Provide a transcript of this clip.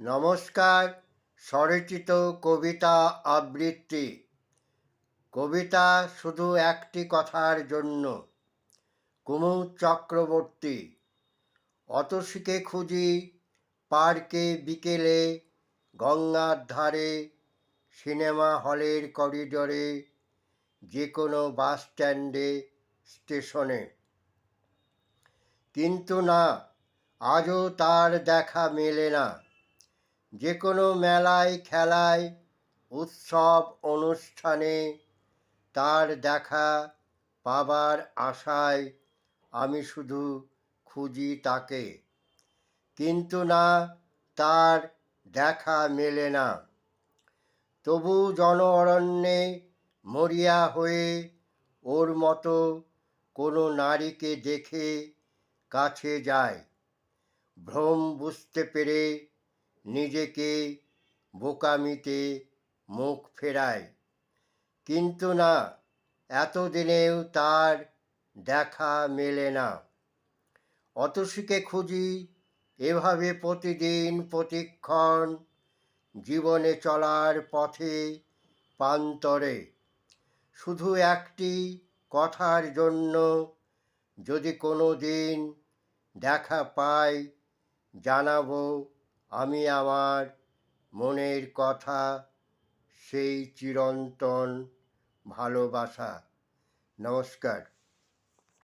নমস্কার, স্বরচিত কবিতা আবৃত্তি। কবিতা শুধু একটি কথার জন্য। কুমুদ চক্রবর্তী, অতসীকে খুঁজি পার্কে বিকেলে, গঙ্গার ধারে, সিনেমা হলের করিডোরে যে কোনো বাস স্ট্যান্ডে, স্টেশনে। কিন্তু না, আজও তার দেখা মেলে না। যে কোনো মেলায়, খেলায়, উৎসব, অনুষ্ঠানে তার দেখা পাবার আশায় আমি শুধু খুঁজি তাকে। কিন্তু না, তার দেখা মেলে না। তবু জন অরণ্যে মরিয়া হয়ে ওর মতো কোনো নারীকে দেখে কাছে যায়। ভ্রম বুঝতে পেরে নিজেকে বোকামিতে মুখ ফেরায়। কিন্তু না, এতদিনেও তার দেখা মেলে না। অতসীকে খুঁজি এভাবে প্রতিদিন প্রতিক্ষণ জীবনে চলার পথে প্রান্তরে। শুধু একটি কথার জন্য যদি কোনো দিন দেখা পাই, জানাব আমি আমার মনের কথা সেই চিরন্তন ভালোবাসা। নমস্কার।